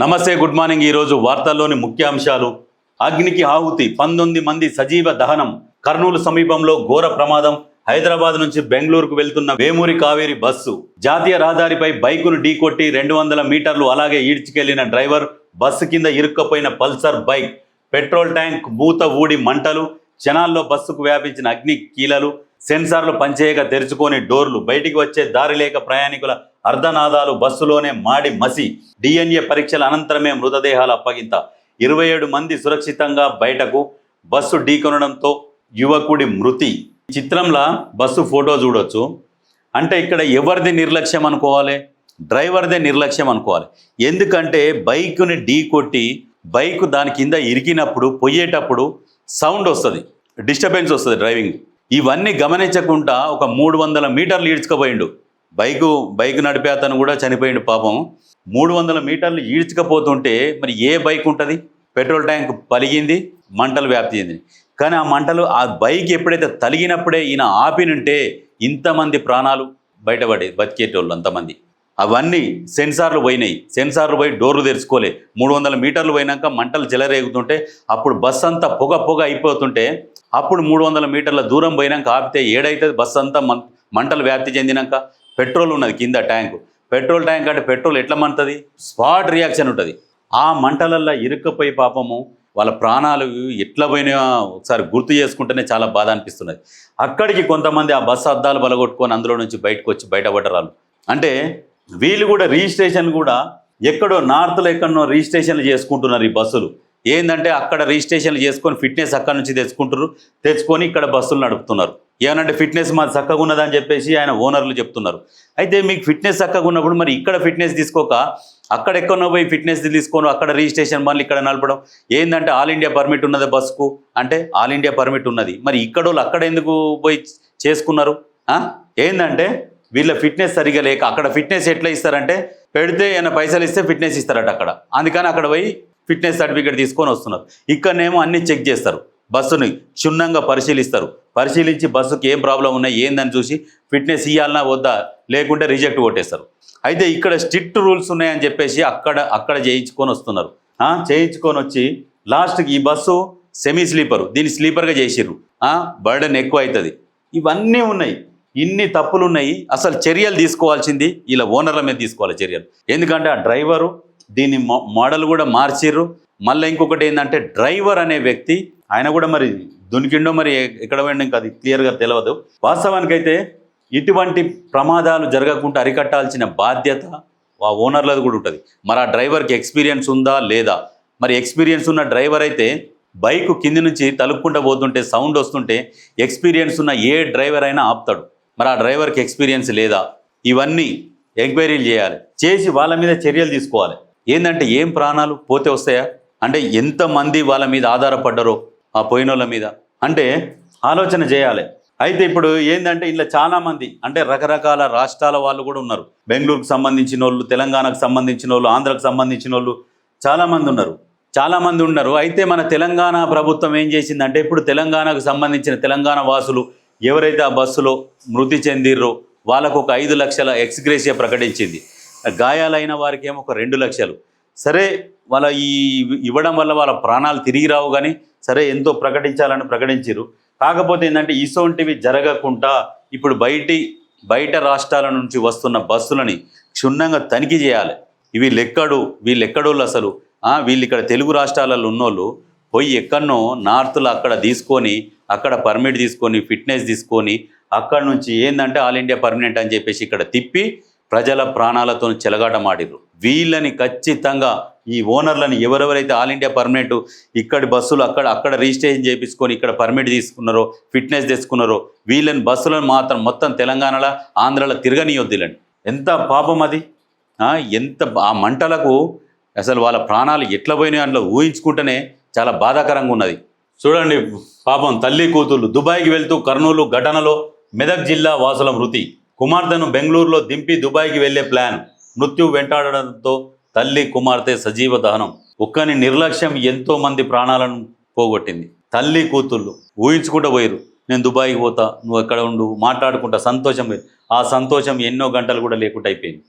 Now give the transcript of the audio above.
నమస్తే good morning ఈరోజు వార్తల్లోని ముఖ్యాంశాలు. అగ్నికి ఆహుతి పంతొమ్మిది మంది సజీవ దహనం కర్నూలు సమీపంలో ఘోర ప్రమాదం హైదరాబాద్ నుంచి బెంగళూరుకు వెళ్తున్న వేమూరి కావేరి బస్సు. జాతీయ రహదారిపై బైకును ఢీకొట్టి రెండు వందల మీటర్లు అలాగే ఈడ్చుకెళ్ళిన డ్రైవర్ బస్సు కింద ఇరుక్కపోయిన పల్సర్ బైక్ పెట్రోల్ ట్యాంక్ మూత ఊడి మంటలు క్షణాల్లో బస్సుకు వ్యాపించిన అగ్ని కీలలు సెన్సార్లు పనిచేయక తెరుచుకొని డోర్లు బయటికి వచ్చే దారి లేక ప్రయాణికుల అర్ధనాదాలు బస్సులోనే మాడి మసి. డిఎన్ఏ పరీక్షల అనంతరమే మృతదేహాల అప్పగింత. ఇరవై ఏడు మంది సురక్షితంగా బయటకు బస్సు ఢీకొనడంతో యువకుడి మృతి. ఈ చిత్రంలో బస్సు ఫోటో చూడొచ్చు. అంటే ఇక్కడ ఎవరిది నిర్లక్ష్యం అనుకోవాలి? డ్రైవర్దే నిర్లక్ష్యం అనుకోవాలి. ఎందుకంటే బైక్ని ఢీ కొట్టి బైక్ దాని కింద ఇరికినప్పుడు పొయ్యేటప్పుడు సౌండ్ వస్తుంది డిస్టర్బెన్స్ వస్తుంది డ్రైవింగ్. ఇవన్నీ గమనించకుండా ఒక మూడు వందల మీటర్లు ఈడ్చుకుపోయిండు. బైకు బైక్ నడిపే అతను కూడా చనిపోయిండు పాపం. మూడు వందల మీటర్లు ఈడ్చకపోతుంటే మరి ఏ బైక్ ఉంటుంది? పెట్రోల్ ట్యాంక్ పలిగింది మంటలు వ్యాప్తి చెందింది కానీ ఆ మంటలు ఆ బైక్ ఎప్పుడైతే తలిగినప్పుడే ఈయన ఆపినుంటే ఇంతమంది ప్రాణాలు బయటపడేది బతికేటోళ్ళు అంతమంది. అవన్నీ సెన్సార్లు పోయినాయి. సెన్సార్లు పోయి డోర్లు తెరుచుకోలే. మూడు వందల మీటర్లు పోయినాక మంటలు చెలరేగుతుంటే అప్పుడు బస్ అంతా పొగ పొగ అయిపోతుంటే అప్పుడు మూడు వందల మీటర్ల దూరం పోయినాక ఆపితే ఏడైతే బస్ అంతా మంటలు వ్యాప్తి చెందినాక? పెట్రోల్ ఉన్నది కింద ట్యాంకు. పెట్రోల్ ట్యాంక్ అంటే పెట్రోల్ ఎట్లా మంటది స్పాట్ రియాక్షన్ ఉంటుంది. ఆ మంటలల్లో ఇరుక్కపోయి పాపము వాళ్ళ ప్రాణాలు ఎట్లా పోయినాయో ఒకసారి గుర్తు చేసుకుంటేనే చాలా బాధ అనిపిస్తున్నది. అక్కడికి కొంతమంది ఆ బస్సు అద్దాలు బలగొట్టుకొని అందులో నుంచి బయటకు వచ్చి బయటపడ్డరాలు అంటే వీళ్ళు కూడా రిజిస్ట్రేషన్ కూడా ఎక్కడో నార్త్లో ఎక్కడో రిజిస్ట్రేషన్లు చేసుకుంటున్నారు ఈ బస్సులు. ఏంటంటే అక్కడ రిజిస్ట్రేషన్లు చేసుకొని ఫిట్నెస్ అక్కడ నుంచి తెచ్చుకుంటారు తెచ్చుకొని ఇక్కడ బస్సులు నడుపుతున్నారు. ఏమనంటే ఫిట్నెస్ మాది చక్కగా ఉన్నదని చెప్పేసి ఆయన ఓనర్లు చెప్తున్నారు. అయితే మీకు ఫిట్నెస్ చక్కగా ఉన్నప్పుడు మరి ఇక్కడ ఫిట్నెస్ తీసుకోక అక్కడ ఎక్కడో పోయి ఫిట్నెస్ తీసుకొని అక్కడ రిజిస్ట్రేషన్ మళ్ళీ ఇక్కడ నడపడం ఏంటంటే ఆల్ ఇండియా పర్మిట్ ఉన్నది బస్సుకు అంటే ఆల్ ఇండియా పర్మిట్ ఉన్నది. మరి ఇక్కడ వాళ్ళు అక్కడ ఎందుకు పోయి చేసుకున్నారు? ఏంటంటే వీళ్ళ ఫిట్నెస్ సరిగా లేక అక్కడ ఫిట్నెస్ ఎట్లా ఇస్తారంటే పెడితే ఏమైనా పైసలు ఇస్తే ఫిట్నెస్ ఇస్తారట అక్కడ. అందుకని అక్కడ పోయి ఫిట్నెస్ సర్టిఫికేట్ తీసుకొని వస్తున్నారు. ఇక్కడనేమో అన్ని చెక్ చేస్తారు. బస్సుని క్షుణ్ణంగా పరిశీలిస్తారు. పరిశీలించి బస్సుకి ఏం ప్రాబ్లం ఉన్నాయి ఏందని చూసి ఫిట్నెస్ ఇవ్వాలన్నా వద్దా లేకుంటే రిజెక్ట్ కొట్టేస్తారు. అయితే ఇక్కడ స్ట్రిక్ట్ రూల్స్ ఉన్నాయని చెప్పేసి అక్కడ అక్కడ చేయించుకొని వస్తున్నారు. చేయించుకొని వచ్చి లాస్ట్కి ఈ బస్సు సెమీ స్లీపరు. దీన్ని స్లీపర్గా చేసిర్రు. బర్డెన్ ఎక్కువ అవుతుంది ఇవన్నీ ఉన్నాయి. ఇన్ని తప్పులు ఉన్నాయి అసలు చర్యలు తీసుకోవాల్సింది ఇలా ఓనర్ల మీద తీసుకోవాలి చర్యలు. ఎందుకంటే ఆ డ్రైవరు దీని మో- మోడల్ కూడా మార్చిర్రు. మళ్ళీ ఇంకొకటి ఏంటంటే డ్రైవర్ అనే వ్యక్తి ఆయన కూడా మరి దునికిండో మరి ఎక్కడ పోయిండో ఇంకా అది క్లియర్గా తెలియదు వాస్తవానికైతే ఇటువంటి ప్రమాదాలు జరగకుండా అరికట్టాల్సిన బాధ్యత ఆ ఓనర్లది కూడా ఉంటుంది. మరి ఆ డ్రైవర్కి ఎక్స్పీరియన్స్ ఉందా లేదా? మరి ఎక్స్పీరియన్స్ ఉన్న డ్రైవర్ అయితే బైక్ కింది నుంచి తలుపుకుంటూ పోతుంటే సౌండ్ వస్తుంటే ఎక్స్పీరియన్స్ ఉన్న ఏ డ్రైవర్ అయినా ఆపుతాడు. మరి ఆ డ్రైవర్కి ఎక్స్పీరియన్స్ లేదా? ఇవన్నీ ఎంక్వైరీలు చేయాలి. చేసి వాళ్ళ మీద చర్యలు తీసుకోవాలి. ఏంటంటే ఏం ప్రాణాలు? పోతే వస్తాయా? అంటే ఎంతమంది వాళ్ళ మీద ఆధారపడ్డరో ఆ పోయినోళ్ళ మీద? అంటే ఆలోచన చేయాలి. అయితే ఇప్పుడు ఏంటంటే ఇలా చాలా మంది అంటే రకరకాల రాష్ట్రాల వాళ్ళు కూడా ఉన్నారు. బెంగళూరుకు సంబంధించిన వాళ్ళు తెలంగాణకు సంబంధించిన వాళ్ళు ఆంధ్రకు సంబంధించిన వాళ్ళు చాలామంది ఉన్నారు. చాలామంది ఉన్నారు. అయితే మన తెలంగాణ ప్రభుత్వం ఏం చేసిందంటే ఇప్పుడు తెలంగాణకు సంబంధించిన తెలంగాణ వాసులు ఎవరైతే ఆ బస్సులో మృతి చెందిర్రో వాళ్ళకు ఒక ఐదు లక్షల ఎక్స్గ్రేసియా ప్రకటించింది. గాయాలైన వారికి ఏమో ఒక రెండు లక్షలు. సరే వాళ్ళ ఈ ఇవ్వడం వల్ల వాళ్ళ ప్రాణాలు తిరిగి రావు కానీ సరే ఎంతో ప్రకటించాలని ప్రకటించారు కాకపోతే ఏంటంటే ఇసోంటివి జరగకుండా ఇప్పుడు బయటి బయట రాష్ట్రాల నుంచి వస్తున్న బస్సులని క్షుణ్ణంగా తనిఖీ చేయాలి. ఇవి లెక్కడు వీళ్ళు వీళ్ళెక్కడోళ్ళు అసలు? వీళ్ళు ఇక్కడ తెలుగు రాష్ట్రాలలో ఉన్నోళ్ళు పోయి ఎక్కడనో నార్త్లో అక్కడ తీసుకొని అక్కడ పర్మిట్ తీసుకొని ఫిట్నెస్ తీసుకొని అక్కడ నుంచి ఏంటంటే ఆల్ ఇండియా పర్మనెంట్ అని చెప్పేసి ఇక్కడ తిప్పి ప్రజల ప్రాణాలతో చెలగాటమాడిర్రు. వీళ్ళని ఖచ్చితంగా ఈ ఓనర్లని ఎవరెవరైతే ఆల్ ఇండియా పర్మనెంట్ ఇక్కడి బస్సులు అక్కడ అక్కడ రిజిస్ట్రేషన్ చేయించుకొని ఇక్కడ పర్మిట్ తీసుకున్నారో ఫిట్నెస్ తెచ్చుకున్నారో వీళ్ళని బస్సులను మాత్రం మొత్తం తెలంగాణలో ఆంధ్రాలో తిరగనియొద్దులండి ఎంత పాపం అది? ఎంత ఆ మంటలకు అసలు వాళ్ళ ప్రాణాలు ఎట్లా పోయినాయో అందులో ఊహించుకుంటేనే చాలా బాధాకరంగా ఉన్నది. చూడండి పాపం తల్లి కూతుళ్ళు దుబాయ్కి వెళ్తూ కర్నూలు ఘటనలో మెదక్ జిల్లా వాసుల మృతి. కుమార్తెను బెంగళూరులో దింపి దుబాయ్కి వెళ్ళే ప్లాన్. మృత్యు వెంటాడడంతో తల్లి కుమార్తె సజీవ దహనం. ఒక్కని నిర్లక్ష్యం ఎంతో మంది ప్రాణాలను పోగొట్టింది. తల్లి కూతుళ్ళు ఊహించుకుంటూ పోయారు నేను దుబాయ్కి పోతా నువ్వు ఎక్కడ ఉండు? మాట్లాడుకుంటా సంతోషం ఆ సంతోషం ఎన్నో గంటలు కూడా లేకుండా అయిపోయింది.